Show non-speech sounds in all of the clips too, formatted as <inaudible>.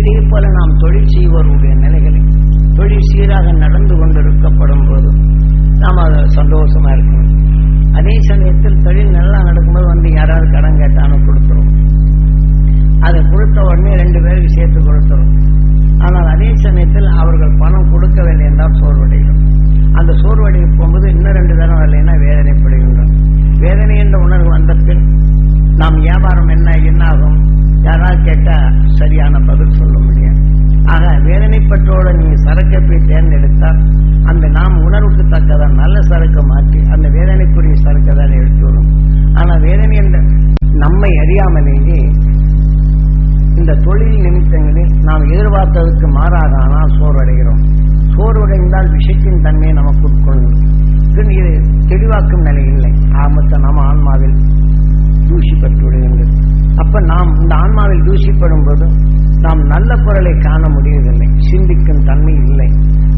இதே போல நாம் தொழில் செய்வோருடைய நிலைகளில் தொழில் சீராக நடந்து கொண்டிருக்கப்படும் போது நாம் அதை சந்தோஷமா இருக்கணும். அதே சமயத்தில் தொழில் நல்லா நடக்கும்போது வந்து யாராவது கடன் கேட்டாலும் கொடுத்துரும். அதை கொடுத்த உடனே ரெண்டு பேருக்கு சேர்த்து கொடுத்துரும். ஆனால் அதே சமயத்தில் அவர்கள் பணம் கொடுக்கவில்லை என்றால் சோர்வடைகிறோம் அந்த சோர்வடைய போகும்போது இன்னும் ரெண்டு தரம் வரலைன்னா வேதனைப்படுகின்றோம் வேதனை என்ற உணர்வு வந்த பின் நாம் வியாபாரம் என்ன என்னாகும்? யாராவது கேட்டா சரியான பதில் சொல்ல முடியாது. ஆக வேதனைப்பற்றோட நீங்க சரக்கை போய் தேர்ந்தெடுத்தால் அந்த நாம் உணர்வுக்கு தக்கதான் நல்ல சரக்கை மாற்றி அந்த வேதனைக்குரிய சரக்கை தான் எடுத்து வரும். ஆனா வேதனை என்ற நம்மை அறியாமலேயே இந்த தொழில் நிமித்தங்களில் நாம் எதிர்பார்த்ததற்கு மாறாக ஆனால் சோர்வடைகிறோம். சோர்வடைந்தால் விஷயத்தின் தன்மையை நமக்கு உட்கொள்ளும். இது தெளிவாக்கும் நிலை இல்லை. ஆமத்த நம்ம ஆன்மாவில் தூசி விடுகின்றது அப்ப நாம் இந்த ஆன்மாவில் தூசிப்படும் போது நாம் நல்ல பொருளை காண முடியவில்லை. சிந்திக்கும் தன்மை இல்லை.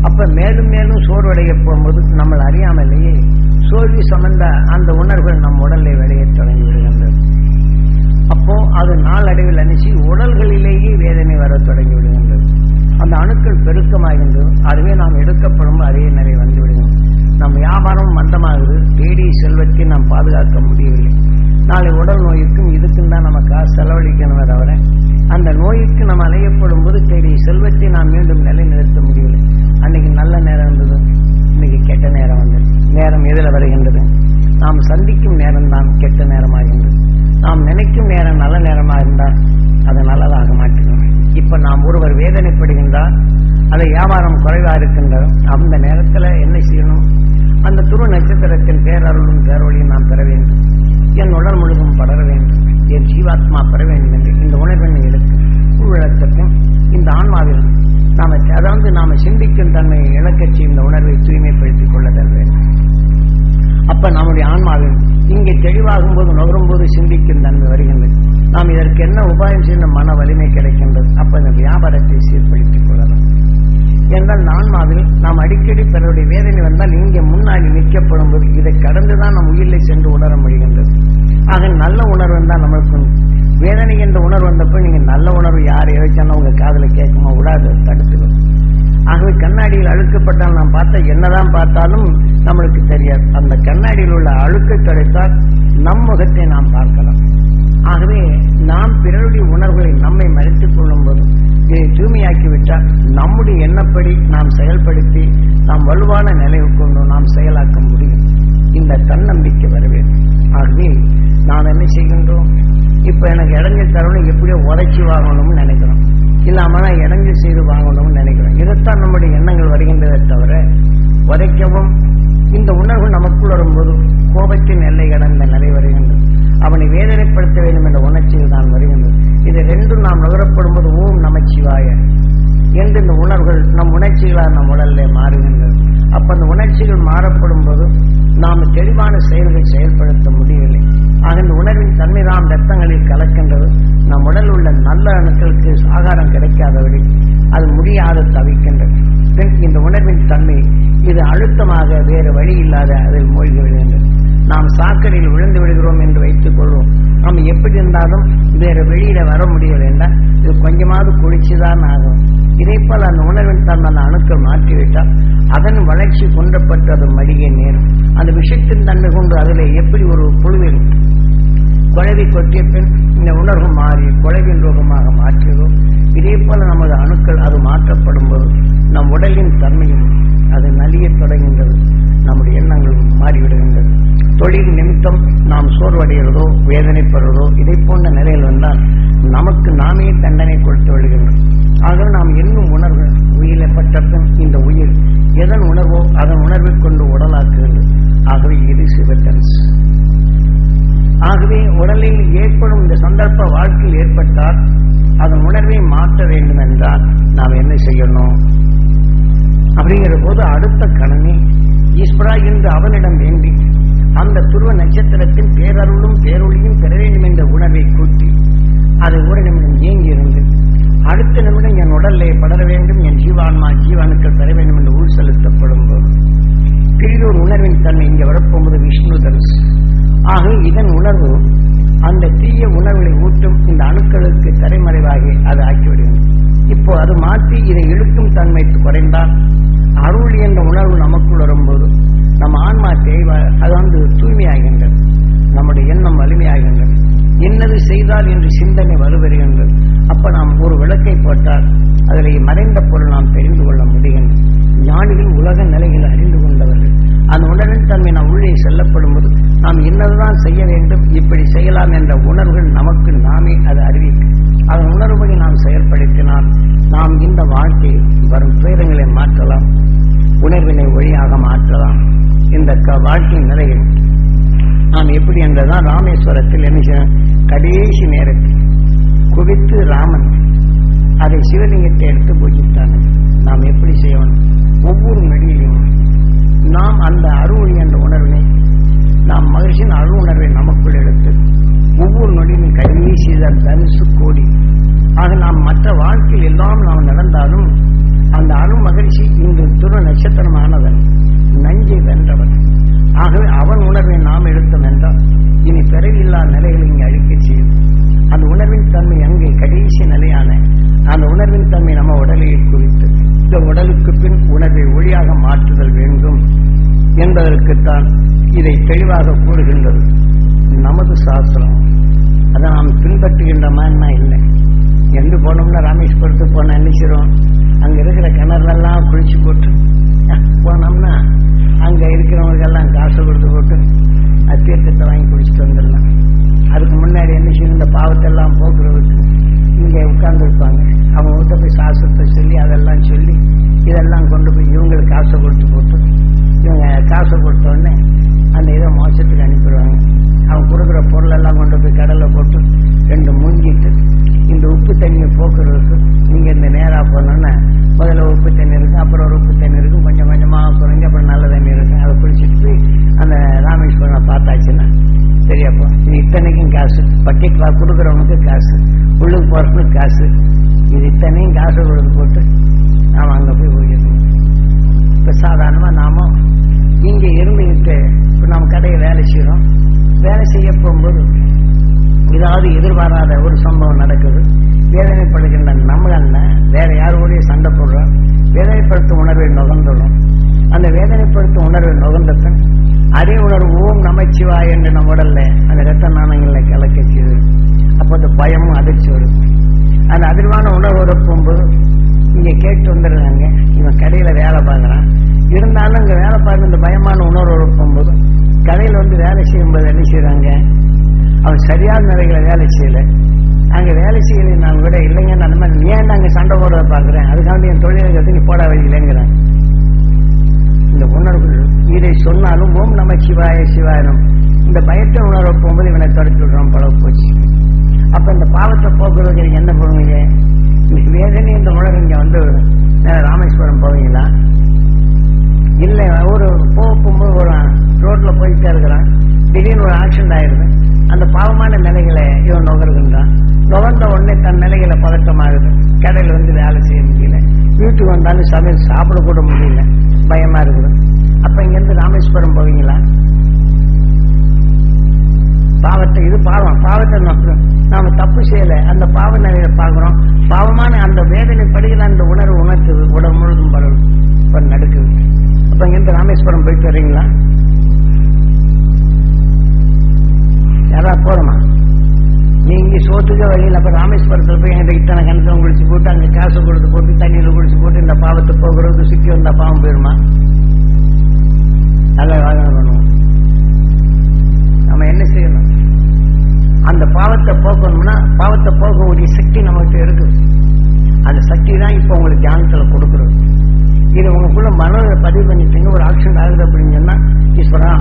அப்ப மேலும் மேலும் சோர்வடைய போகும்போது நம்மளை அறியாமலேயே சோல்வி சம்பந்த அந்த உணர்வுகள் நம் உடலை வெளியே தொடங்கி விடுகின்றது. அப்போ அது நாளடைவில் அனுச்சி உடல்களிலேயே வேதனை வர தொடங்கி விடுகின்றது. அந்த அணுக்கள் பெருக்கமாகின்றது. அதுவே நாம் எடுக்கப்படும் அதே நிலை வந்து விடுகிறது நம் வியாபாரம் மந்தமாகுது. தேடி செல்வத்தை நாம் பாதுகாக்க முடியவில்லை. நாளை உடல் நோய்க்கும் இதுக்கும் தான் நம்ம காசு செலவழிக்கணுமே தவிர அந்த நோய்க்கு நாம் அலையப்படும் போது தேடிய செல்வத்தை நாம் மீண்டும் நிலைநிறுத்த முடியவில்லை. அன்னைக்கு நல்ல நேரம் இருந்தது. இன்னைக்கு கெட்ட நேரம் வந்தது. நேரம் எதில் வருகின்றது? நாம் சந்திக்கும் நேரம் தான் கெட்ட நேரமாகின்றது நாம் நினைக்கும் நேரம் நல்ல நேரமாக இருந்தால் அது நல்லதாக மாற்றிடும். இப்போ நாம் ஒருவர் வேதனைப்படுகின்றார். அதை வியாபாரம் குறைவா இருக்கின்றது அந்த நேரத்தில் என்ன செய்யணும்? அந்த துரு நட்சத்திரத்தின் பேரருளும் பேரொழியும் நாம் பெற வேண்டும். என் உடல் முழுதும் படர வேண்டும். என் ஜீவாத்மா பெற வேண்டும் என்று இந்த உணர்வினை எடுத்து உள்விளக்கத்தும் இந்த ஆன்மாவில் நாம அதாவது நாம சிந்திக்கும் தன்மையை இழக்கச் செய்யும் இந்த உணர்வை தூய்மைப்படுத்திக் கொள்ளதல் வேண்டும் அப்ப நம்முடைய ஆன்மாவில் இங்கே தெளிவாகும் போது நுகரும் போது சிந்திக்கும் தன்மை வருகின்றது. நாம் இதற்கு என்ன உபாயம் செய்த மன வலிமை கிடைக்கின்றது? அப்ப இந்த வியாபாரத்தை சீர்படுத்திக் கொள்ளலாம். என்றால் ஆன்மாவில் நாம் அடிக்கடி பிறருடைய வேதனை வந்தால் இங்கே முன்னாடி நிற்கப்படும் போது இதை கடந்துதான் நம் உயிரில் சென்று உணர முடிகின்றது. ஆக நல்ல உணர்வு தான் நம்மளுக்கு வேதனை என்ற உணர்வு வந்தப்போ நீங்க நல்ல உணர்வு யார் இறைச்சாலும் உங்க காதுல கேட்குமா விடாது தடுத்துடும் ஆகவே கண்ணாடியில் அழுக்கப்பட்டால் நாம் பார்த்தா என்னதான் பார்த்தாலும் நம்மளுக்கு தெரியாது. அந்த கண்ணாடியில் உள்ள அழுக்கு கிடைத்தால் நம் முகத்தை நாம் பார்க்கலாம். ஆகவே நாம் பிறருடைய உணர்வுகளை நம்மை மறைத்துக் கொள்ளும் போது இதை தூய்மையாக்கிவிட்டால் நம்முடைய எண்ணப்படி நாம் செயல்படுத்தி நாம் வலுவான நிலையை கொண்டு நாம் செயலாக்க முடியும். இந்த தன்னம்பிக்கை வரவேன் ஆகவே நாம் என்ன செய்கின்றோம்? இப்ப எனக்கு இடைஞ்சல் தரணும் எப்படியோ உரைச்சி வாங்கணும்னு நினைக்கிறோம். இல்லாமல் நான் இடைஞ்சல் செய்து வாங்கணும்னு நினைக்கிறோம். இதைத்தான் நம்முடைய எண்ணங்கள் வருகின்றதே தவிர உதைக்கவும் இந்த உணர்வு நமக்குள் வரும்போது கோபத்தின் எல்லை கடந்த நிலை வருகின்றது. அவனை வேதனைப்படுத்த வேண்டும் என்ற உணர்ச்சியில் தான் வருகின்றது. இது ரெண்டும் நாம் நுகரப்படும் போது ஓம் நமச்சிவாய என்று இந்த உணர்வுகள் நம் உணர்ச்சிகளால் நம் உடலிலே மாறுகின்றது. அப்ப அந்த உணர்ச்சிகள் மாறப்படும் போது நாம் தெளிவான செயல்களை செயல்படுத்த முடியவில்லை. ஆக இந்த உணர்வின் தன்மை நாம் ரத்தங்களில் கலக்கின்றது. நம் உடல் உள்ள நல்ல அணுக்களுக்கு ஆகாரம் கிடைக்காதபடி அது முடியாது தவிக்கின்றது. பின் இந்த உணர்வின் தன்மை இது அழுத்தமாக வேறு வழி இல்லாத அதில் மூழ்கி விடுகின்றது நாம் சாக்கடையில் விழுந்து விடுகிறோம் என்று வைத்துக் கொள்வோம். நாம் எப்படி இருந்தாலும் வேறு வெளியில வர முடிய வேண்டாம் இது கொஞ்சமாவது குளிச்சுதான் ஆகும். இதே போல் அந்த உணர்வின் தன்மை அணுக்கள் மாற்றிவிட்டால் அதன் வளர்ச்சி கொண்டப்பட்டு அது மடிய நேரும். அந்த விஷயத்தின் தன்மை கொண்டு அதில் எப்படி ஒரு புழுவில் குழவி கொட்டிய பின் இந்த உணர்வு மாறி குழவின் ரூபமாக மாற்றியதோ இதே போல நமது அணுக்கள் அது மாற்றப்படும் போது நம் உடலின் தன்மையும் அது நலிய தொடங்குகின்றது நம்முடைய எண்ணங்களும் மாறிவிடுகின்றது தொழில் நிமித்தம் நாம் சோர்வடைகிறதோ வேதனைப்படுறதோ இதை போன்ற நிலையில் வந்தால் நமக்கு நாமே தண்டனை கொடுத்து விடுகின்றோம். ஆகவே நாம் என்னும் உணர்வு உயிரிழப்பட்ட பின் இந்த உயிர் எதன் உணர்வோ அதன் உணர்வை கொண்டு உடலாக்குகின்றது ஆகவே இது சிவட்டன்ஸ் ஆகவே உடலில் ஏற்படும் இந்த சந்தர்ப்ப வாழ்க்கையில் ஏற்பட்டால் அதன் உணர்வை மாற்ற வேண்டும் என்றால் நாம் என்ன செய்யணும்? அப்படிங்கிற போது அடுத்த கணமே ஈஸ்வரா என்று அவனிடம் வேண்டி அந்த துருவ நட்சத்திரத்தின் பேரருளும் பேரொழியும் பெற வேண்டும் என்ற உணர்வை கூட்டி அது ஒரு நிமிடம் ஏங்கி இருந்து அடுத்த நிமிடம் என் உடலை படர வேண்டும் என் ஜீவான்மா ஜீவானுக்கள் பெற வேண்டும் என்று உள் செலுத்தப்படும் போது பிரிதொரு உணர்வின் தன்மை இங்கே வரப்போகும்போது விஷ்ணு தனுசு. ஆக இதன் உணர்வு அந்த தீய உணர்வுகளை ஊட்டும் இந்த அணுக்களுக்கு தரைமறைவாகி அது ஆக்கிவிடுகிறது அது மாற்றி இதை இழுக்கும் தன்மை குறைந்தால் அருள் என்ற உணர்வு நமக்குள் வரும்போது நம்ம ஆன்மா தேய்வ அது வந்து தூய்மையாகின்றது. நம்முடைய எண்ணம் வலிமையாகின்றது. என்னது செய்தால் என்று சிந்தனை வலுவருகின்றது. அப்ப நாம் ஒரு விளக்கை போட்டால் அதில் மறைந்த பொருள் நாம் தெரிந்து கொள்ள முடிகின்றது. ஞானிகள் உலக நிலைகளை அறிந்து கொண்டவர்கள். அந்த உணர்வின் தன்மை நாம் உள்ளே செல்லப்படும் போது நாம் என்னதுதான் செய்ய வேண்டும் இப்படி செய்யலாம் என்ற உணர்வுகள் நமக்கு நாமே அது அறிவிக்கும். அதன் உணர்வுகளை நாம் செயல்படுத்தினால் நாம் இந்த வாழ்க்கை வரும் துயரங்களை மாற்றலாம் உணர்வினை ஒளியாக மாற்றலாம். இந்த க- வாழ்க்கை நிலையில் நாம் எப்படி என்றதான் ராமேஸ்வரத்தில் என்ன கடைசி நேரத்தில் குவித்து ராமன் அதை சிவலிங்கத்தை எடுத்து பூஜித்தார்கள் நாம் எப்படி செய்யணும்? ஒவ்வொரு நொடியிலும் நாம் அந்த அருள் என்ற உணர்வினை நாம் மகிழ்ச்சியின் அருள் உணர்வை நமக்குள் எடுத்து ஒவ்வொரு நொடியிலும் கைவீசி தனுசு கோடி. ஆக நாம் மற்ற வாழ்க்கையில் எல்லாம் நாம் நடந்தாலும் அந்த அருள் மகிழ்ச்சி இன்று துரு நட்சத்திரமானவன் நஞ்சை வென்றவன் ஆகவே அவன் உணர்வை நாம் எடுத்தோம் என்றால் இனி பிறவில்லா நிலைகளை இங்கே அழிக்க செய்யும். அந்த உணர்வின் தன்மை அங்கே கடைசி நிலையான. அந்த உணர்வின் தன்மை நம்ம உடலில் குறித்து. இந்த உடலுக்கு பின் உணர்வை ஒளியாக மாற்றுதல் வேண்டும் என்பதற்குத்தான் இதை தெளிவாக கூறுகின்றது. நமது சாஸ்திரம். அதை நாம் பின்பற்றுகின்ற மாதிரினா இல்லை எங்கு போனோம்னா ராமேஸ்வரத்துக்கு போன நினைச்சிரும் அங்க இருக்கிற கிணறுலாம் குளிச்சு போட்டு போனோம்னா அங்க இருக்கிறவங்களுக்கெல்லாம் காசு கொடுத்து போட்டு அது தீர்த்தத்தை வாங்கி குளிச்சுட்டு வந்துடலாம். அதுக்கு முன்னாடி என்ன செய்யணும் இந்த பாவத்தை எல்லாம் போக்குறதுக்கு இங்கே உட்காந்துருப்பாங்க அவங்க கிட்ட போய் சாஸ்திரத்தை சொல்லி அதெல்லாம் சொல்லி இதெல்லாம் கொண்டு போய் இவங்களுக்கு காசை கொடுத்து போட்டு இவங்க காசை கொடுத்தோடனே அந்த இதை மோசத்துக்கு அனுப்பிடுவாங்க. அவங்க கொடுக்குற பொருள் எல்லாம் கொண்டு போய் கடலை போட்டு ரெண்டு மூங்கிட்டு இந்த உப்பு தண்ணியை போக்குறதுக்கு நீங்கள் இந்த நேராக போனோன்னா முதல்ல உப்பு தண்ணி இருக்கும் அப்புறம் ஒரு உப்பு தண்ணி இருக்கும் கொஞ்சம் கொஞ்சமாக குறைஞ்சு அப்புறம் நல்ல தண்ணி இருக்கும் அதை குடிச்சிட்டு போய் அந்த ராமேஸ்வரனை பார்த்தாச்சுன்னா சரியாப்பா இது இத்தனைக்கும் காசு. பக்கெட் வா கொடுக்குறவனுக்கு காசு. உள்ளுக்கு போகிறவனுக்கு காசு. இது இத்தனையும் காசு கொடுத்து போட்டு நாம அங்கே போய் போயிடணும் இப்போ சாதாரணமாக நாம இங்கே இருந்துக்கிட்டு இப்போ நம்ம கடையை வேலை செய்கிறோம் வேலை செய்ய போகும்போது ஏதாவது எதிர்பாராத ஒரு சம்பவம் நடக்குது. வேதனைப்படுகின்ற நம்மள வேற யாரோடைய சண்டை போடுறோம். வேதனைப்படுத்தும் உணர்வை நுகர்ந்துடும். அந்த வேதனைப்படுத்தும் உணர்வை நுகர்ந்தத்தன் அதே உணர்வு ஓம் நமச்சிவாய் என்று நம்ம உடல்ல அந்த ரத்த நாணயங்களை கலக்க செய்து அப்போ அந்த பயமும் அதிர்ச்சி வரும். அந்த அதிர்வான உணர்வு இருக்கும்போது இங்க கேட்டு வந்துடுறாங்க இவன் கடையில வேலை பார்க்கறான். இருந்தாலும் இங்க வேலை பார்க்க இந்த பயமான உணர்வு இருக்கும்போது கடையில வந்து வேலை செய்யும்போது என்ன செய்யறாங்க அவன் சரியான நிலைகளை வேலை செய்யல. அங்க வேலை செய்யலை நான் கூட இல்லைங்க நான் அந்த மாதிரி ஏன் அங்க சண்டை போடுறத பாக்குறேன் அதுக்காண்டி என் தொழிலை கத்து நீ போட வைக்கலைங்கிறாங்க இந்த உணர்வுகள் இதை சொன்னாலும் ஓம் நம சிவாய சிவாயனம் இந்த பயத்தை உணர்வு போகும்போது இவனை தொடச்சு விடுறோம் பழக போச்சு. அப்ப இந்த பாவத்தை போக்குறதுக்கு என்ன பண்ணுவீங்க? இந்த வேதனை இந்த உணர்வு இங்க வந்து ராமேஸ்வரம் போவீங்களா? இல்லை ஒரு போக போகும்போது ஒரு ரோட்ல போயிட்டே இருக்கிறான். திடீர்னு ஒரு ஆக்சிடென்ட் ஆயிடுது. அந்த பாவமான நிலைகளை இவன் நுகர்கின்றான். நுகர்ந்த உடனே தன் நிலைகளை பதட்டமாகுது. கடையில் வந்து வேலை செய்ய முடியல. வீட்டுக்கு வந்தாலும் சமையல் சாப்பிட கூட முடியல. பயமா இருக்குது. அப்ப இங்கிருந்து ராமேஸ்வரம் போவீங்களா? பாவத்தை இது பாவம். பாவத்தை நோக்கம் நாம தப்பு செய்யல. அந்த பாவ நிலையை பார்க்கிறோம். பாவமான அந்த வேதனை படுகிற அந்த உணர்வு உணர்த்து உடம்பு முழுதும் பரவும். நடுக்குது நடக்குது. இப்போ இங்கிருந்து ராமேஸ்வரம் போயிட்டு வர்றீங்களா? யாரா போறோமா? நீங்க சோத்துக்க வழியில் அப்ப ராமேஸ்வரத்தில் போய் என்கிட்ட இத்தனை கிணத்துல குளிச்சு போட்டு அங்க காசு கொடுத்து போட்டு தண்ணியில் குளிச்சு போட்டு இந்த பாவத்தை போகிறது சுத்தி வந்தா பாவம் போயிருமா? நல்ல வாகனம் பண்ணுவோம். நம்ம என்ன செய்யணும்? அந்த பாவத்தை போக்கணும்னா பாவத்தை போக்கக்கூடிய சக்தி நம்மகிட்ட இருக்குது. அந்த சக்தி தான் இப்போ உங்களுக்கு தியானத்தில் கொடுக்குறது. இது உங்களுக்குள்ள மனதை பதிவு பண்ணிட்டீங்க ஒரு ஆக்ஷன் ஆகுது அப்படின்னு சொன்னா ஈஸ்வரா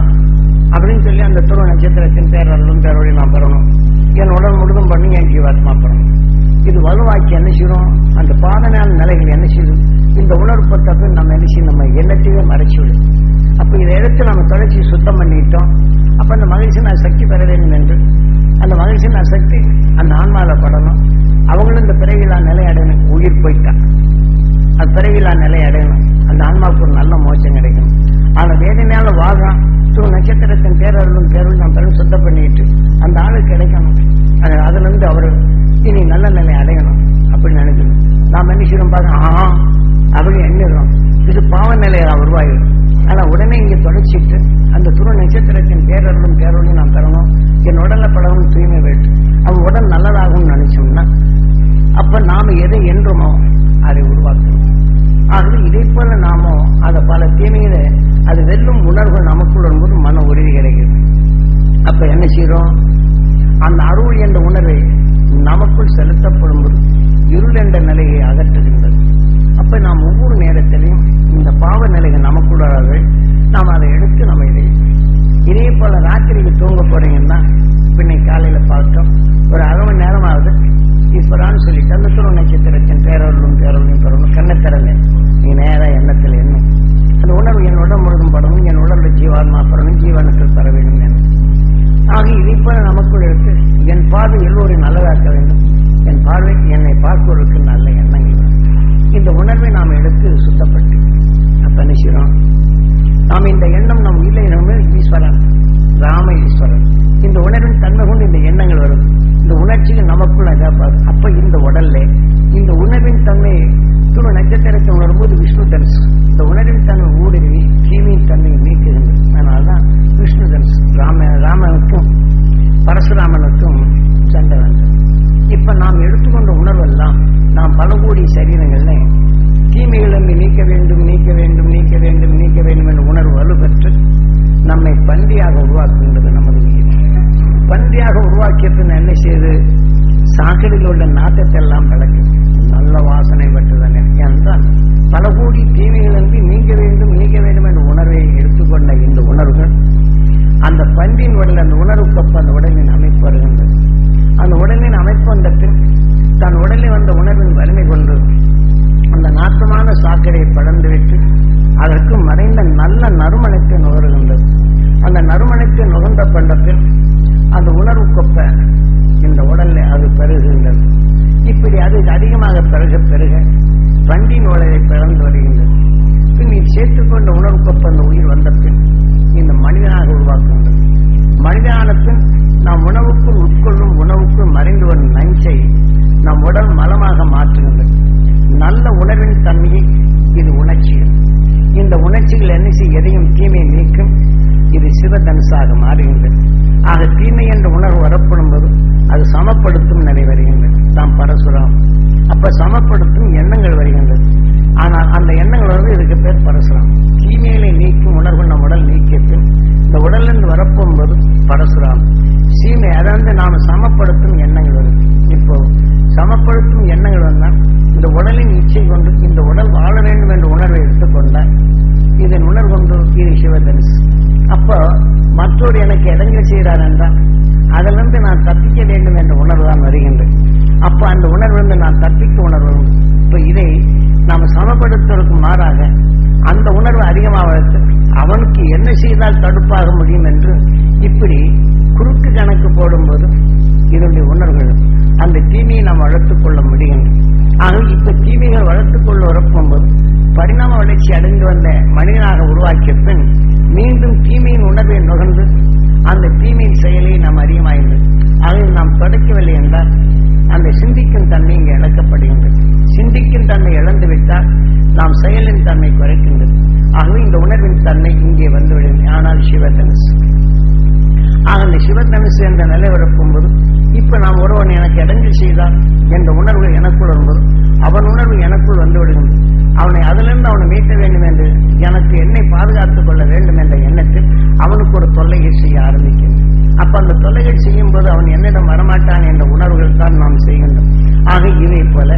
அப்படின்னு சொல்லி அந்த துருவ நட்சத்திரத்தின் பேரலும் பேரோடி நான் பெறணும். என் உடல் முழுதும் பண்ணி என் ஜீவாத்மா பெறணும். இது வலுவாக்கி என்ன செய்யணும் அந்த பாதனையான நிலைகள் என்ன செய்யும்? இந்த உணர்வு பட்டப்ப நம்ம என்ன செய்யும்? நம்ம எல்லாத்தையுமே மறைச்சு விடும். அப்போ இதை எடுத்து நம்ம தொடர்ச்சி சுத்தம் பண்ணிட்டோம். அப்போ அந்த மகிழ்ச்சி நான் சக்தி பெற வேண்டும் என்று. அந்த மகிழ்ச்சி நான் சக்தி அந்த ஆன்மாவில் படணும். அவங்களும் இந்த பிறவிலா நிலை அடையணும் உயிர் போயிட்டான் அது பிறவிலா நிலை அடையணும். அந்த ஆன்மாவுக்கு ஒரு நல்ல மோச்சம் கிடைக்கணும். ஆனா வேதனையால வாகம் துரு நட்சத்திரத்தின் பேரருளும் பேரலும் நான் பெரும் சுத்தம் பண்ணிட்டு அந்த ஆளுக்கு கிடைக்கணும். அதுல இருந்து அவர் இனி நல்ல நிலை அடையணும் அப்படின்னு நினைக்கணும். நாம் என்ன செய்யறோம் பாருங்க ஆ அப்படி எண்ணிடுறோம். இது பாவ நிலையா உருவாகிடும். ஆனா உடனே இங்க தொலைச்சிட்டு அந்த துரு நட்சத்திரத்தின் பேரருளும் பேரொழியும் நாம் பெறணும் என் உடல்ல படவும் தூய்மை வேண்டும். அவன் உடல் நல்லதாகும்னு நினைச்சோம்னா அப்ப நாம எதை என்றுமோ அதை உருவாக்கணும் ஆகவே இதே போல நாமோ அதை பல தீமைகளை அது வெல்லும் உணர்வு நமக்குள்ள வரும்போது மன உறுதி கிடைக்கிறது. அப்ப என்ன செய்யறோம் அந்த அருள் என்ற உணர்வை நமக்குள் செலுத்தப்படும் போது இருள் என்ற நிலையை அகற்றுகின்றது. அப்ப நாம் ஒவ்வொரு நேரத்திலையும் இந்த பாவ நிலைகள் நமக்குள்ளார்கள் நாம் அதை எடுத்து நம்ம இதை இதே போல ராத்திரிக்கு தூங்க போறீங்கன்னா பின்னை காலையில பார்த்தோம் ஒரு அரை மணி நேரமாவது ஈஸ்வரான்னு சொல்லிட்டு அந்த துரு நட்சத்திரத்தின் பேரருளும் பேரருளையும் பெறணும் கண்ணை திறங்க நீ நேரம் எண்ணத்தில் என்ன அந்த உணர்வு என் உடல் முழுதும் படணும். என் உடலுடைய ஜீவாத்மா பெறணும் ஜீவனத்தில் பெற வேண்டும் என்ன ஆக இது போல நமக்குள் இருக்கு என் பார்வை எல்லோரையும் நல்லதாக்க வேண்டும். என் பார்வைக்கு என்னை பார்ப்பவருக்கு நல்ல எண்ணங்கள் இந்த உணர்வை நாம் எடுத்து சுத்தப்பட்டு அப்ப என்ன நாம் இந்த எண்ணம் நம் இல்லை ஈஸ்வரன் ராம ஈஸ்வரன். இந்த உணர்வின் தன்மை கொண்டு இந்த எண்ணங்கள் வரும். இந்த உணர்ச்சிகள் நமக்குள்ள அதாவது அப்ப இந்த உடல்ல இந்த உணர்வின் தன்மை துணு நட்சத்திரத்தை உணரும்போது விஷ்ணு தனுசு. இந்த உணர்வின் தன்மை ஊடுருவி தீமையின் தன்மையை நீக்குகின்றது அதனால்தான் விஷ்ணு தனுசு ராம ராமனுக்கும் பரசுராமனுக்கும் சண்டை வந்தது. இப்ப நாம் எடுத்துக்கொண்ட உணர்வெல்லாம் நாம் பல கோடி சரீரங்கள்ல தீமைகளை நீக்க வேண்டும் நீக்க வேண்டும் நீக்க வேண்டும் நீக்க வேண்டும் என்ற உணர்வு வலுப்பெற்று நம்மை பந்தியாக உருவாக்குகின்றது நமது உயிர். பன்றியாக உருவாக்கியதுன்னு என்ன செய்து? சாக்கடையில் உள்ள நாட்டத்தை எல்லாம் விளக்கு. நல்ல வாசனை பெற்றதன். என்றால் பல கோடி தீமைகளிலிருந்து நீங்க வேண்டும் நீங்க வேண்டும் என்ற உணர்வை எடுத்துக்கொண்ட இந்த உணர்வுகள் அந்த பன்றியின் உடல் அந்த உணர்வுக்கொப்ப அந்த உடலின் அமைப்பு வருகின்றது. அந்த உடலின் அமைப்பு வந்த பின் தன் உடலில் வந்த உணர்வின் வலிமை கொண்டு அந்த நாட்டமான சாக்கடையை படர்ந்துவிட்டு அதற்கு மறைந்த நல்ல நறுமணத்தை நுகருகின்றது. அந்த நறுமணத்தை நுகர்ந்த பண்டத்தில் அந்த இந்த உடல்ல அது பெருகின்றது இப்படி அது அதிகமாக பெருக பெருக வண்டியின் உடலை பிறந்து வருகின்றது. பின் நீ சேர்த்துக்கொண்ட உணர்வுக்கப்ப அந்த உயிர் வந்த பின் இந்த மனிதனாக உருவாக்குகின்றது. மனிதனான பின் நாம் உணவுக்குள் உட்கொள்ளும் உணவுக்குள் மறைந்து வரும் நஞ்சை நம் உடல் மலமாக மாற்றுகின்றது. நல்ல உணவின் தன்மையை இது உணர்ச்சிகள். இந்த உணர்ச்சிகள் என்ன செய்ய எதையும் தீமையை நீக்கும். இது சிவதனுசாக மாறுகின்றது. ஆக தீமை என்ற உணர்வு வரப்படும் போது அது சமப்படுத்தும் நிலை வருகின்றது. தாம் பரசுராம். அப்ப சமப்படுத்தும் எண்ணங்கள் வருகின்றது. ஆனால் அந்த எண்ணங்கள் வந்து இதுக்கு பேர் பரசுராம். தீமைகளை நீக்கும் உணர்வு நம் உடல் நீக்கிய பின் இந்த உடலிருந்து வரப்போகும்போது பரசுராம். சீமை அதாவது நாம் சமப்படுத்தும் எண்ணங்கள் வருது. இப்போ சமப்படுத்தும் எண்ணங்கள் வந்தால் இந்த உடலின் இச்சை கொண்டு இந்த உடல் வாழ வேண்டும் என்ற உணர்வை எடுத்துக்கொண்டால் இதன் உணர்வு கொண்டு இது சிவதனுஷ் அப்போ மற்றொரு எனக்கு இடைஞ்சல் செய்கிறார் என்றால் அதிலிருந்து நான் தப்பிக்க வேண்டும் என்ற உணர்வு தான் வருகின்றது. அப்போ அந்த உணர்விலிருந்து நான் தப்பிக்க உணர்வு இப்போ இதை நாம் சமப்படுத்துவதற்கு மாறாக அந்த உணர்வு அதிகமாக அவனுக்கு என்ன செய்தால் தடுப்பாக முடியும் என்று இப்படி குறுக்கு கணக்கு போடும்போது இதனுடைய உணர்வுகள் அந்த தீமையை நாம் வளர்த்துக் கொள்ள முடியும். ஆக இப்ப தீமைகள் வளர்த்துக் கொள்ள வரப்போகும்போது பரிணாம வளர்ச்சி அடைந்து வந்த மனிதனாக உருவாக்கிய பின் மீண்டும் தீமையின் உணர்வை நுகர்ந்து அந்த தீமையின் செயலை நாம் அறியமாகின்றது அதை நாம் தொடக்கவில்லை என்றால் அந்த சிந்திக்கும் தன்மை இங்கே இழக்கப்படுகின்றது. சிந்திக்கும் தன்மை இழந்து விட்டால் நாம் செயலின் தன்மை குறைக்கின்றது. ஆகவே இந்த உணர்வின் தன்மை இங்கே வந்துவிடும். ஆனால் சிவதனுஷ் ஆக அந்த சிவதனுசு என்ற நிலை வரப்போகும்போது இப்ப நான் ஒருவன் எனக்கு இடங்கு செய்தான் என்ற உணர்வு எனக்குள் வரும்போது அவன் உணர்வு எனக்குள் வந்து விடுகின்றது அவனை அதிலிருந்து அவனை மீட்ட வேண்டும் என்று எனக்கு என்னை பாதுகாத்துக் கொள்ள வேண்டும் என்ற எண்ணத்தில் அவனுக்கு ஒரு தொல்லையை செய்ய ஆரம்பிக்கின்றது அப்ப அந்த தொல்லைகள் செய்யும் போது அவன் என்னிடம் வரமாட்டான் என்ற உணர்வுகள் தான் நாம் செய்கின்றோம். ஆக இதை போல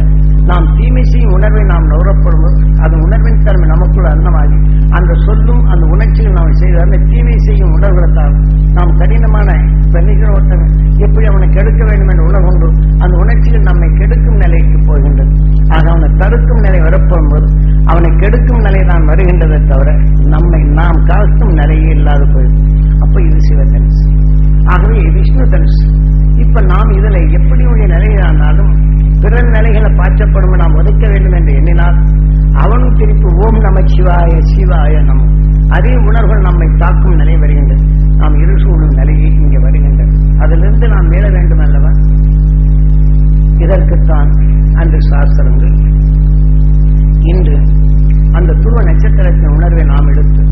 நாம் தீமை செய்யும் உணர்வை நாம் நுகரப்படும்போது அது உணர்வின் தன்மை நமக்குள்ள அன்னமாகி அந்த சொல்லும் அந்த உணர்ச்சிகள் நாம் செய்தால் அந்த தீமை செய்யும் உணர்வுகளால் நாம் கடினமான பெண்ணிகள் ஒருத்தன் எப்படி அவனை கெடுக்க வேண்டும் என்ற உணர்வு உண்டு அந்த உணர்ச்சிகள் நம்மை கெடுக்கும் நிலைக்கு போகின்றது. ஆக அவனை தடுக்கும் நிலை வரப்போகும்போது அவனை கெடுக்கும் நிலை தான் வருகின்றதை தவிர நம்மை நாம் காக்கும் நிலையே இல்லாது போயிடும். அப்ப இது சிவதனுஷ் ஆகவே விஷ்ணு தனுஷ் இப்ப நாம் இதில் எப்படி உடைய நிலையிலானாலும் பிறர் நிலைகளை பாய்ச்சப்படும் நாம் உதைக்க வேண்டும் என்று எண்ணினால் அவனும் திருப்பி ஓம் நம சிவாய சிவாய நம். அதே உணர்வுகள் நம்மை தாக்கும் நிலை வருகின்றது நாம் இருசூழும் நிலையை இங்கே வருகின்றது அதிலிருந்து நாம் மீள வேண்டும் அல்லவா? இதற்குத்தான் அந்த சாஸ்திரங்கள் இன்று அந்த துருவ நட்சத்திரத்தின் உணர்வை நாம் எடுத்து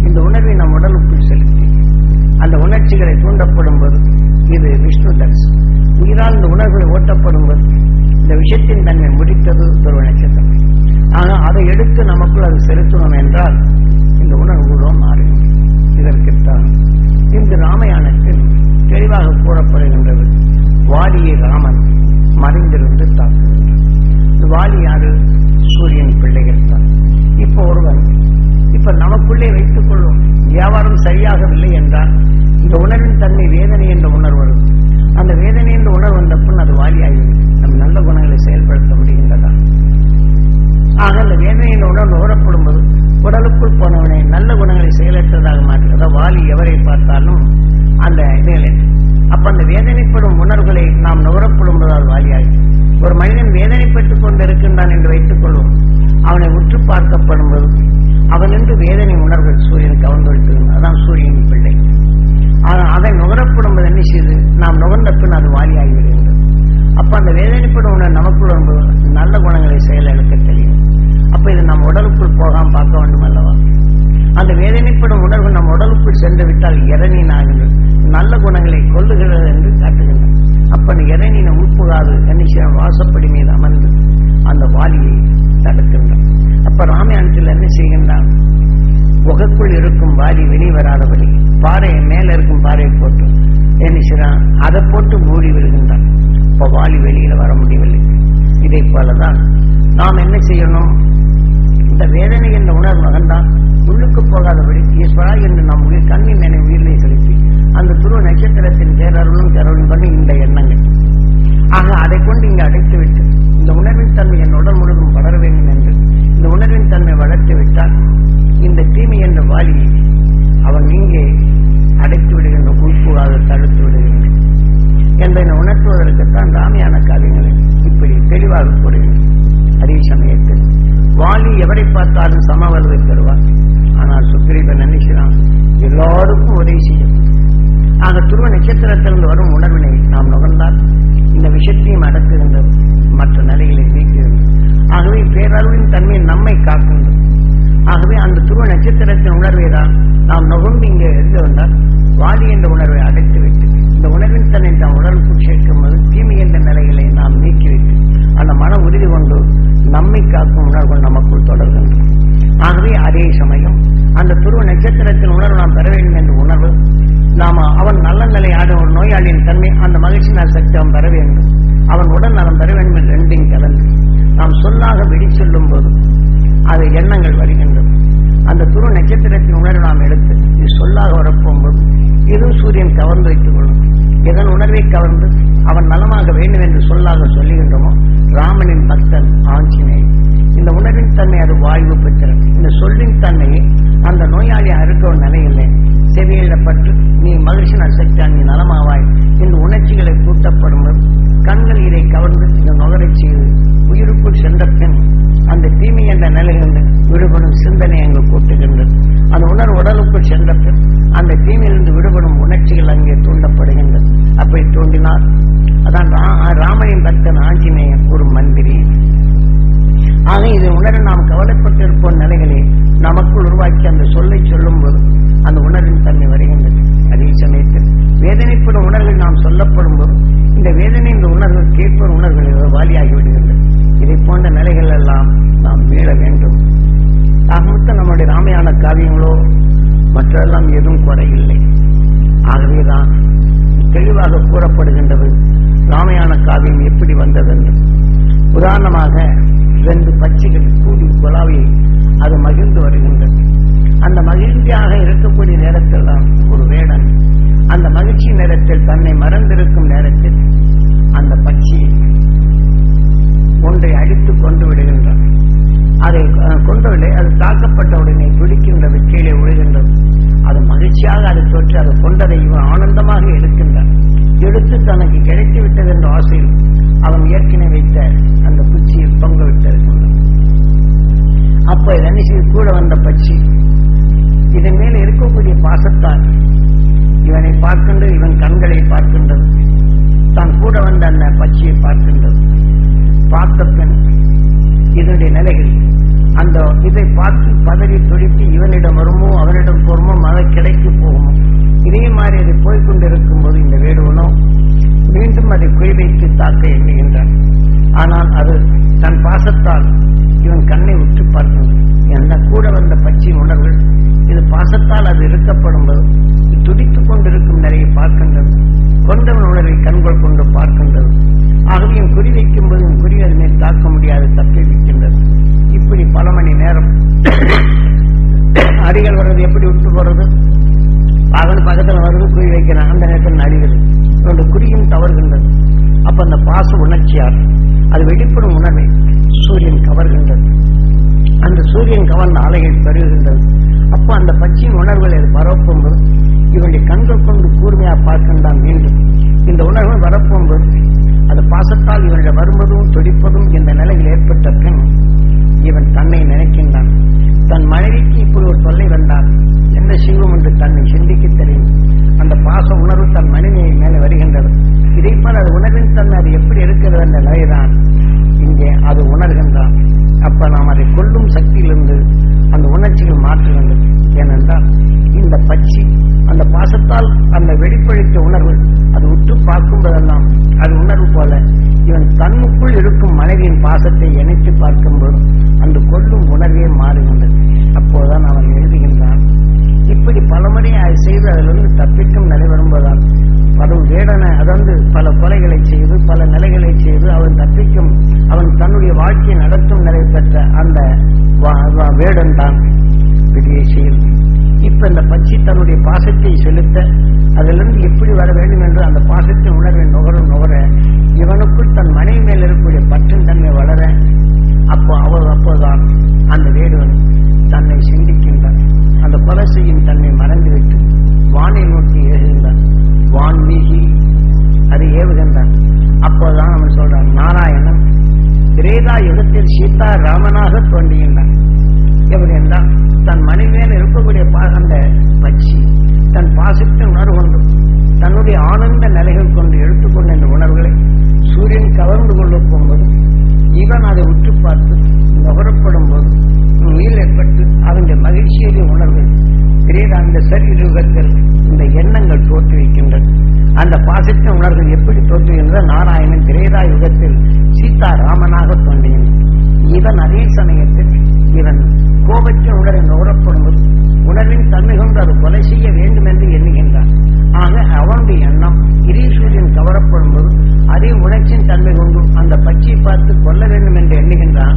இந்த உணர்வை நம் உடலுக்குள் செலுத்தி அந்த உணர்ச்சிகளை தூண்டப்படும் போது இது விஷ்ணு தர்ஸ் உயிரால் இந்த உணர்வுகளை ஓட்டப்படும் போது இந்த விஷயத்தின் தன்மை முடித்தது துருவ நட்சத்திரம். ஆனால் அதை எடுத்து நமக்குள் அது செலுத்தணும் என்றால் இந்த உணர்வுகளும் மாறும். இதற்குத்தான் இந்த ராமாயணத்தில் தெளிவாக கூறப்படுகின்றது வாலியை ராமன் மறைந்திருந்து தாக்குகின்றான். வாலி யாரு? சூரியன் பிள்ளைகள் தான். இப்போ ஒருவன் இப்ப நமக்குள்ளே வைத்துக் கொள்ளும் வியாபாரம் சரியாகவில்லை என்றால் இந்த உணர்வின் தன்மை வேதனை என்ற உணர்வு வரும். அந்த வேதனை என்ற உணர்வு வந்த பின் அது வாலியாகிவிடும். நம் நல்ல குணங்களை செயல்படுத்த முடிகின்றதா? ஆக அந்த வேதனை என்ற உணர்வு நுகரப்படும் போது உடலுக்குள் போனவனை நல்ல குணங்களை செயலற்றதாக மாற்றுகிறதா வாலி எவரை பார்த்தாலும் அந்த நிலை அப்ப அந்த வேதனைப்படும் உணர்வுகளை நாம் நுகரப்படும் போது அது வாலியாகி ஒரு மனிதன் வேதனைப்பட்டுக் கொண்டு இருக்கின்றான் என்று வைத்துக் கொள்வோம். அவனை உற்று பார்க்கப்படும் போது அவன் என்று வேதனை உணர்வுகள் சூரியன் கவர்ந்தொழித்து அதான் சூரியன் பிள்ளை. ஆனால் அதை நுகரப்படும் என்ன செய்து? நாம் நுகர்ந்த பின் அது வாலியாகி விடுகின்றது அப்ப அந்த வேதனைப்படும் உணர்வு நமக்குள் நல்ல குணங்களை செயலெடுக்க தெரியும். அப்ப இது நம் உடலுக்குள் போகாம பார்க்க வேண்டும் அல்லவா? அந்த வேதனைப்படும் உணர்வு நம் உடலுக்குள் சென்று விட்டால் இறனின் ஆகுங்கள் நல்ல குணங்களை கொள்ளுகிறது என்று காட்டுகின்றன. அப்ப அந்த உட்புகாது என்ன வாசப்படி மீது அமர்ந்து அந்த வாலியை தடுக்கின்றான். அப்ப ராமாயணத்தில் என்ன செய்கின்றான் குகைக்குள் இருக்கும் வாலி வெளி வராதபடி பாறையை மேல இருக்கும் பாறையை போட்டு என்ன அதை போட்டு மூடி விடுகின்றான். இப்ப வாலி வெளியில வர முடியவில்லை. இதை போலதான் நாம் என்ன செய்யணும்? இந்த வேதனை என்ற உணர்வு மகன்தான் உள்ளுக்கு போகாதபடி ஈஸ்வரா என்று நாம் உயிர் கண்ணின் நினை உயிரிலே செலுத்தி அந்த துருவ நட்சத்திரத்தின் பேரருளும் கருளும் பண்ணி இந்த எண்ணங்கள். ஆக அதை கொண்டு இங்கு அடைத்து விட்டு இந்த உணர்வின் தன்மை என் உடல் முழுவதும் வளர வேண்டும் என்று இந்த உணர்வின் தன்மை வளர்த்து விட்டால் இந்த தீமை என்ற வாலியை அவன் இங்கே அடைத்து விடுகின்ற உள்புகாக தடுத்து விடுகின்ற என்பதை உணர்த்துவதற்குத்தான் ராமியான காரியங்களை இப்படி தெளிவாக கூறுகின்றன அதே சமயத்தில் வாலி எவரை பார்த்தாலும் சம வலுவை பெறுவார். ஆனால் சுக்ரீவன் நினைக்கிறான் எல்லாருக்கும் உதவி செய்யும். ஆக துருவ நட்சத்திரத்திலிருந்து வரும் உணர்வினை நாம் நுகர்ந்தால் இந்த விஷயத்தையும் அடக்குகின்றது மற்ற நிலைகளை நீக்குகின்றது ஆகவே பேரருளின் தன்மை நம்மை காக்கின்றது ஆகவே அந்த துருவ நட்சத்திரத்தின் உணர்வை தான் நாம் நொகம்பு இங்கே இருந்து வந்தால் வாலி என்ற உணர்வை அடைத்துவிட்டு இந்த உணர்வின் தன்னை நாம் உடலுக்குள் சேர்க்கும் போது தீமை என்ற நிலைகளை நாம் நீக்கிவிட்டு அந்த மன உறுதி கொண்டு நம்மை காக்கும் உணர்வுகள் நமக்குள் தொடர்கின்றன. ஆகவே அதே சமயம் அந்த துருவ நட்சத்திரத்தின் உணர்வு நாம் பெற வேண்டும் என்ற உணர்வு நாம அவன் நல்ல நிலை ஆடும் ஒரு நோயாளியின் தன்மை அந்த மகிழ்ச்சி நான் சக்தி அவன் பெற வேண்டும். அவன் உடல் நலம் பெற வேண்டும் என்று ரெண்டையும் கலந்து. நாம் சொல்லாக வெடி சொல்லும் போது அது எண்ணங்கள் வருகின்றது அந்த துரு நட்சத்திரத்தின் உணர்வு நாம் எடுத்து இது சொல்லாக வரப்போகும்போது இது சூரியன் கவர்ந்து வைத்துக் கொள்ளும். எதன் உணர்வை கவர்ந்து அவன் நலமாக வேண்டும் என்று சொல்லாக சொல்லுகின்றோமோ ராமனின் பக்தன் ஆஞ்சினே இந்த உணர்வின் தன்மை அது வாய்வு பெற்றது. இந்த சொல்லின் தன்மையை அந்த நோயாளி அறுக்க ஒரு நிலையில்லை செவியிடப்பட்டு நீ மகிழ்ச்சி நசக்தான் நீ நலமாவாய் இந்த உணர்ச்சிகளை கூட்டப்படும் கண்கள் இதை கவர்ந்து இந்த நுகரை செய்து உயிருக்குள் சென்ற பின் அந்த தீமை என்ற நிலையிலிருந்து விடுபடும் சிந்தனை அங்கு கூட்டுகின்றது. அந்த உணர்வு உடலுக்குள் சென்ற பின் அந்த தீமையிலிருந்து விடுபடும் உணர்ச்சிகள் அங்கே தூண்டப்படுகின்றது. அப்படி தூண்டினார் அதான் ரா- ராமனின் பக்தன் ஆஞ்சநேயன் ஒரு மந்திரி ஆக இதை உணர நாம் கவலைப்பட்டிருப்போம் நிலைகளை. நமக்குள் உருவாக்கி அந்த சொல்லை சொல்லும் போது அந்த உணர்வின் தன்மை வருகின்றது. அதே சமயத்தில் வேதனைப்படும் உணர்வில் நாம் சொல்லப்படும் போது இந்த வேதனை இந்த உணர்வு கேட்போர் உணர்வுகள் வாலியாகி விடுகிறது இதை போன்ற நிலைகள் எல்லாம் நாம் மீள வேண்டும். ஆக மொத்தம் நம்முடைய ராமையான காவியங்களோ மற்றெல்லாம் எதுவும் குறையில்லை. ஆகவேதான் தெளிவாக கூறப்படுகின்றது ராமையான காவியம் எப்படி வந்தது என்று உதாரணமாக இரண்டு பட்சிகள் கூடி குழாவை அது மகிழ்ந்து வருகின்றது. அந்த மகிழ்ச்சியாக இருக்கக்கூடிய நேரத்தில் தான் ஒரு வேடன். அந்த மகிழ்ச்சி நேரத்தில் தன்னை மறந்திருக்கும் நேரத்தில் அந்த பட்சி ஒன்றை அடித்து கொண்டு விடுகின்றான் அதை கொண்டவில்லை அது தாக்கப்பட்ட உடனே பிடிக்கின்றது கீழே விழுகின்றது அது மகிழ்ச்சியாக அதை தொற்று அதை கொண்டதை இவன் ஆனந்தமாக எடுக்கின்றான். எடுத்து தனக்கு கிடைத்து விட்டது என்ற ஆசையில் அவன் ஏற்கனவே வைத்த அந்த குச்சியில் தொங்க விட்டிருக்கின்றான் அப்ப இது கூட வந்த பட்சி இதன் மேல இருக்கக்கூடிய பாசத்தால் இவனை பார்க்கின்றது இவன் கண்களை பார்க்கின்றது. தான் கூட வந்த அந்த பட்சியை பார்க்கின்றது. பார்த்த பின் இதனுடைய நிலைகள் அந்த இதை பார்த்து பதறி துடித்து இவனிடம் வருமோ அவனிடம் போருமோ மத கிடைக்கு போகுமோ? இதே மாதிரி அது போய்கொண்டிருக்கும் போது இந்த வேடுவனோ மீண்டும் அதை குறிவைத்து தாக்க எண்ணுகின்றான். ஆனால் அது தன் பாசத்தால் இவன் கண்ணை உற்று பார்க்கின்றது எந்த கூட வந்த பச்சை உணர்வு இது பாசத்தால் அது இருக்கப்படும் போது துடித்துக் கொண்டிருக்கும் நிறைய பார்க்கின்றது. கொண்டவன் உணர்வை கண்கள் கொண்டு பார்க்கின்றது. ஆகவே குறி வைக்கும் போது குறி அதனை தாக்க முடியாது தப்பி வைக்கின்றது இப்படி பல மணி நேரம் <coughs> அடிகள் வர்றது எப்படி விட்டு போறது? அவன் பக்கத்துல வருது குறி வைக்கிறான். அந்த நேரத்தில் நடிகிறது இவனுடைய குறியும் தவறுகின்றது அப்ப அந்த பாச உணர்ச்சியார் அது வெளிப்படும் உணர்வை சூரியன் கவர்கின்றது. அந்த சூரியன் கவர்ந்த அலைகள் பெருகுகின்றது. அப்போ அந்த பச்சையின் உணர்வுகளை அது பரப்பும்போது இவனுடைய கண்கள் கொண்டு கூர்மையா பார்க்கின்றான் மீண்டும் இந்த உணர்வு வரப்போம்போது அது பாசத்தால் இவனிடம் வருவதும் துடிப்பதும் இந்த நிலையில் ஏற்பட்ட பின் இவன் தன்னை நினைக்கின்றான். தன் மனைவிக்கு இப்படி ஒரு தொல்லை வந்தால் என்ன செய்வோம் என்று தன்னை சிந்திக்க தெரியும். அந்த பாச உணர்வு தன் மனைவியை மேலே வருகின்றது. இதைப்போல் அது உணர்வின் தன்மை அது எப்படி இருக்கிறது என்ற நிலைதான் இங்கே அது உணர்கின்றான். அப்ப நாம் அதை கொள்ளும் சக்தியிலிருந்து அந்த உணர்ச்சிகள் மாற்றுகின்றது. ஏனென்றால் இந்த பச்சி அந்த பாசத்தால் அந்த வெளிப்பழித்த உணர்வு அது உற்று பார்க்கும்போதெல்லாம் அது உணர்வு போல இவன் தன்னுக்குள் இருக்கும் மனைவியின் பாசத்தை இணைத்து பார்க்கும்போது அந்த கொள்ளும் உணர்வே மாறுகின்றது. அப்போதுதான் அவன் எழுதுகின்றான். இப்படி பலமுறை அதை செய்து அதிலிருந்து தப்பிக்கும் நிலை வரும்போதுதான் பல வேடனை அதாவது பல கொலைகளை செய்து பல நிலைகளை செய்து அவன் தப்பிக்கும் அவன் தன்னுடைய வாழ்க்கையை நடத்தும் நிலை பெற்ற அந்த வேடன் தான் பெரிய செயல் இப்ப இந்த பச்சி தன்னுடைய பாசத்தை செலுத்த அதிலிருந்து எப்படி வர வேண்டும் என்று அந்த பாசத்தை உணர்வை நுகர நுகர இவனுக்குள் தன் மனைவி மேல் இருக்கக்கூடிய பற்றும் தன்மை வளர அப்போ அவர் அப்போதான் அந்த வேடுவன் தன்னை சிந்திக்கின்றான். அந்த கொலை செய்யும் தன்மை மறந்துவிட்டு வானை நோக்கி ஏறுகின்றான் வான் மீகி அது ஏவுகின்றான். அப்போதான் அவன் சொல்றான் நாராயணன் திரேதா யுகத்தில் சீதா ராமனாக தோன்றுகின்றான். எப்படி என்றால் தன் மனைவியில் இருக்கக்கூடிய அந்த பட்சி தன் பாசத்தை உணர்வு கொண்டு தன்னுடைய ஆனந்த நிலைகள் கொண்டு எடுத்துக்கொண்ட இந்த உணர்வுகளை சூரியன் கவர்ந்து கொள்ள போகும்போது இவன் அதை உற்று பார்த்து நுகரப்படும் போது உயிர் ஏற்பட்டு அவனுடைய மகிழ்ச்சியுடைய உணர்வு திரேதா அந்த சரீரத்தில் இந்த எண்ணங்கள் தோற்றுவிக்கின்றது அந்த பாசத்தின் உணர்வுகள் எப்படி தோற்றுகின்ற நாராயணன் திரேதா யுகத்தில் சீதா ராமனாக தோன்றினான். இவன் அதே சமயத்தில் இவன் கோபத்தின் உணர்வை நுகரப்படும்போது உணர்வின் தன்மை கொண்டு அது கொலை செய்ய வேண்டும் என்று எண்ணுகின்றான். ஆக அவனுடைய எண்ணம் இரீசூரியன் கவரப்படும் போது அதே உணர்ச்சியின் தன்மை கொண்டு அந்த பச்சையை பார்த்து கொல்ல வேண்டும் என்று எண்ணுகின்றான்.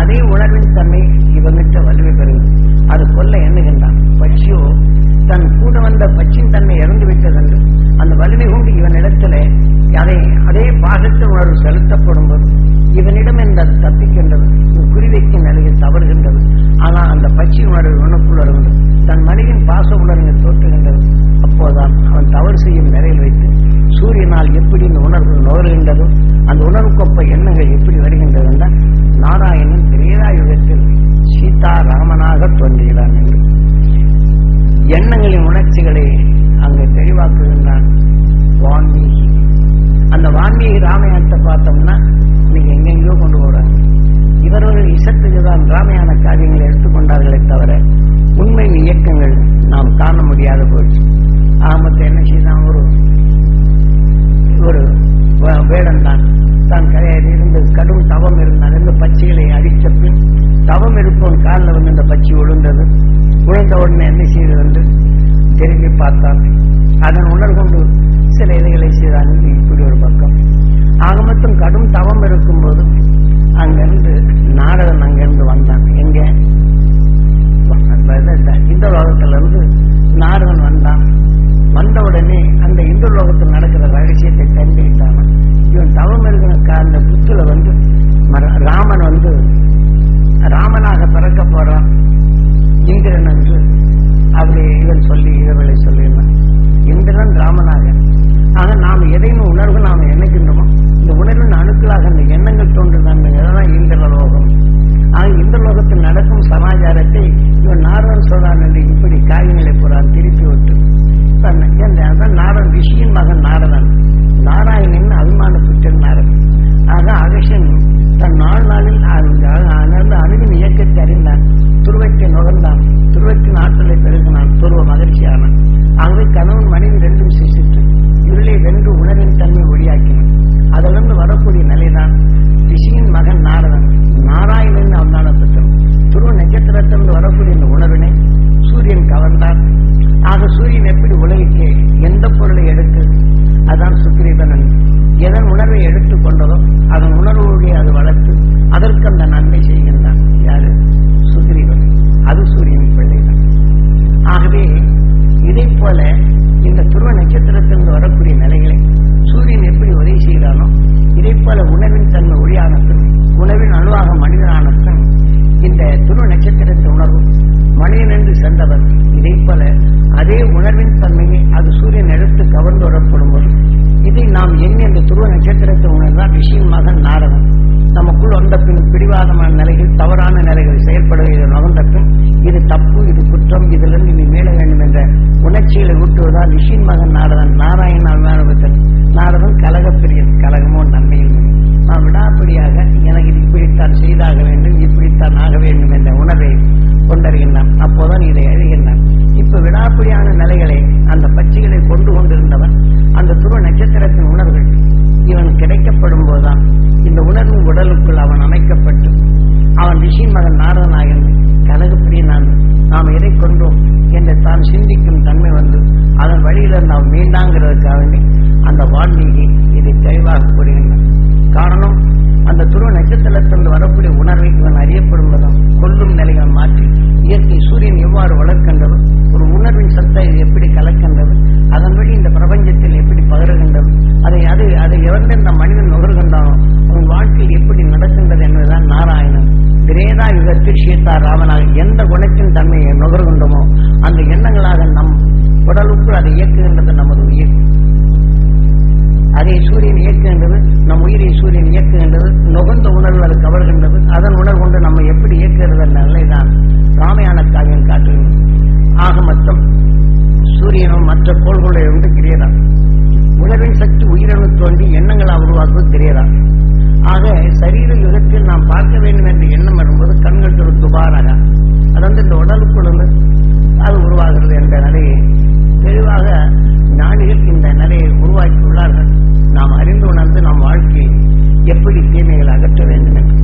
அதே உணர்வின் தன்மை இவனிட்ட வலிமை பெறுகிறது அது கொல்ல எண்ணுகின்றான். பட்சியோ தன் கூட வந்த பச்சின் தன்மை இறந்து விட்டதென்று அந்த வலிமை கொண்டு இவனிடத்திலே அதை அதே பாகத்தின் உணர்வு செலுத்தப்படும் போது இவனிடம் இந்த தப்பிக்கின்றது. குறிவைக்கும் நிலையில் தவறுகின்றது. ஆனால் அந்த பச்சை உணர்வு இவனுக்குள் தன் மனிதன் பாச உணர்வு தோற்றுகின்றது. அப்போதான் அவன் தவறு செய்யும் நிலையில் வைத்து சூரியனால் எப்படி இந்த உணர்வு நுகர்கின்றதோ அந்த உணர்வுக்கொப்ப எண்ணங்கள் எப்படி வருகின்றது என்றால் நாராயணன் திரேதாயுகத்தில் சீதா ராமனாக தோன்றுகிறான் என்று. எண்ணங்களின் உணர்ச்சிகளை அங்கு தெளிவாக்குகின்றான் வான்மீகி. அந்த வான்மீகி ராமாயணத்தை பார்த்தோம்னா இன்னைக்கு எங்கெங்கயோ கொண்டு போறாங்க. இவர்கள் இசத்துக்கு தான் காரியங்களை எடுத்துக்கொண்டார்களே தவிர உண்மை இயக்கங்கள் நாம் காண முடியாத போச்சு. ஆமத்தை என்ன செய்தான் ஒரு ஒரு வேடம் தான். தான் இருந்து கடும் தவம் இருந்தான். இந்த பச்சைகளை அடித்த பின் தவம் இருப்பவன் காலில் வந்து இந்த பச்சை விழுந்தது விழுந்த உடனே என்ன செய்தது என்று திரும்பி பார்த்தான். அதன் உணர்கொண்டு சில இலைகளை செய்தான் இப்படி ஒரு பக்கம். ஆக மொத்தம் கடும் தவம் இருக்கும்போது அங்கிருந்து நாடகன் அங்கிருந்து வந்தான். எங்க? இந்த லோகத்துல இருந்து நாரதன் வந்தான். வந்த உடனே அந்த இந்து லோகத்தில் நடக்கிற ரகசியத்தை தெரிஞ்சுக்கிட்டான். இவன் தவம் இருக்கிற அந்த புத்துல வந்து ராமன் வந்து ராமனாக பிறக்க போறான். இந்திரன் என்று அவரை இவன் சொல்லி இவர்களை சொல்லியிருந்தான். இந்திரன் ராமனாக. ஆக நாம் எதையும் உணர்வு நாம் என்னைக்கின்றோமோ இந்த உணர்வின் அணுக்களாக அந்த எண்ணங்கள் தோன்றுதான் இதெல்லாம் இந்திர லோகம். ஆக இந்த லோகத்தில் நடக்கும் சமாச்சாரத்தை இவன் நாரதன் சொல்றான் என்று இப்படி காரியங்களை போறான் திருப்பி விட்டு அதான் நாரன் ரிஷியின் மகன் நாரதன். நாராயணன் அபிமானப்பட்டிருந்தார் ஆக அகஷன் தன் நாள் நாளில் அனர்ந்த அணுவின் இயக்கத்தை அறிந்தான். துருவத்தை நுகர்ந்தான். துருவத்தின் ஆற்றலை பெருகினான். துருவ மகிழ்ச்சியானான். ஆகவே கணவன் மனைவி ரெண்டும் சிசித்து இருளை வென்று உணர்வின் தன்மை ஒளியாக்கினான் அதிலிருந்து வரக்கூடிய நிலைதான் ரிஷியின் மகன் நாரதன் நாராயணன் அவனால பெற்றான் துருவ நட்சத்திரத்திலிருந்து வரக்கூடிய இந்த உணர்வினை சூரியன் கவர்ந்தார். ஆக சூரியன் எப்படி உலகிற்கு எந்த பொருளை எடுத்து அதான் சுக்கிரீவனன் எதன் உணர்வை எடுத்துக் கொண்டதோ அதன் உணர்வுடைய அது வளர்த்து அதற்கு அந்த நன்மை செய்கின்றான். யாரு? சுக்கிரீவன் அது சூரியன் பிள்ளைதான். ஆகவே இதை போல இந்த துருவ நட்சத்திரத்திலிருந்து வரக்கூடிய நிலைகளை சூரியன் எப்படி உதவி செய்கிறானோ இதை போல உணவின் தன்மை ஒளியானத்தும் உணவின் அணுவாக மனிதனானத்தும் இந்த துருவ நட்சத்திரத்தை உணர்வும். மனிதன் என்று சென்றவர் இதை போல அதே உணர்வின் தன்மையை அது சூரியன் எடுத்து கவர்ந்து வரப்படும் போது இதை நாம் எண்ணி அந்த துருவ நட்சத்திரத்தை உணர்ந்தால் விஷயமாக மகன் நமக்குள் வந்த பின் பிடிவாதமான நிலையில் தவறான நிலைகள் செயல்படுவதை நுகர்ந்த பின் இது தப்பு இது குற்றம் இதிலிருந்து நீ மேல வேண்டும் என்ற உணர்ச்சிகளை ஊட்டுவதால் ரிஷியின் மகன் நாரதன் நாராயண அபிமானபத்தன் நாரதன் கலகப்பிரியன் கலகமோ நன்மையில் நான் விடாப்பிடியாக எனக்கு இப்படித்தான் செய்தாக வேண்டும் இப்படித்தான் ஆக வேண்டும் என்ற உணர்வை கொண்டறிகின்றான். அப்போதான் இதை எழுகின்றான் இப்ப விடாப்பிடியான நிலைகளை அந்த பச்சைகளை கொண்டு கொண்டிருந்தவன் அந்த துருவ நட்சத்திரத்தின் உணர்வுகள் இவன் கிடைக்கப்படும் போதுதான் இந்த உணர்வு உடலுக்குள் அவன் அமைக்கப்பட்டு அவன் ரிஷி மகன் நாரதனாகின்ற நான் நாம் எதை கொண்டோம் என்று தான் சிந்திக்கும் தன்மை வந்து அதன் வழியில் நாம் மீண்டாங்கிறதுக்காக வேண்டி அந்த வால்மீகி இதை தெளிவாக கூறுகின்றான். காரணம் அந்த துருவ நட்சத்திரத்திலிருந்து வரக்கூடிய உணர்வை இவன் அறியப்படுவதும் கொல்லும் நிலைகள் மாற்றி இயற்கை சூரியன் எவ்வாறு வளர்க்கின்றது ஒரு உணர்வின் சத்தை எப்படி கலக்கின்றது அதன் வழி இந்த பிரபஞ்சத்தில் எப்படி பகருகின்றது அதை அது அதை எவர்ந்து மனிதன் நுகர்கின்றானோ அவன் வாழ்க்கையில் எப்படி நடக்கின்றது என்பதுதான் நாராயணன். திரேதா யுகத்தில் சீதா ராமனாக எந்த குணத்தின் தன்மையை நுகர்கின்றோமோ அந்த எண்ணங்களாக நம் உடலுக்குள் அதை இயக்குகின்றது நமது உயிர். அதை சூரியன் இயக்குகின்றது நம் உயிரை சூரியன் இயக்குகின்றது நுகர்ந்த உணர்வு அது கவர்கின்றது. அதன் உணர்வு கொண்டு நம்ம எப்படி இயக்குகிறது என்ற நிலைதான் ராமாயண காவியம் காட்டுகின்றது ஆக மொத்தம் சூரியனும் மற்ற கோள்களை வந்து கிரியதான் உணர்வின் சக்தி உயிரணு தோன்றி எண்ணங்களா உருவாக்குவது கிரியதான் ஆக சரீர யுகத்தில் நாம் பார்க்க வேண்டும் என்ற எண்ணம் வரும்போது கண்கள் திரு துபாராக அது வந்து இந்த உடலுக்குள் அது உருவாகிறது என்ற நிலையை தெளிவாக ஞானிகள் இந்த நிலையை உருவாக்கியுள்ளார்கள். நாம் அறிந்து உணர்ந்து நம் வாழ்க்கையை எப்படி தீமைகள் அகற்ற வேண்டும் என்று.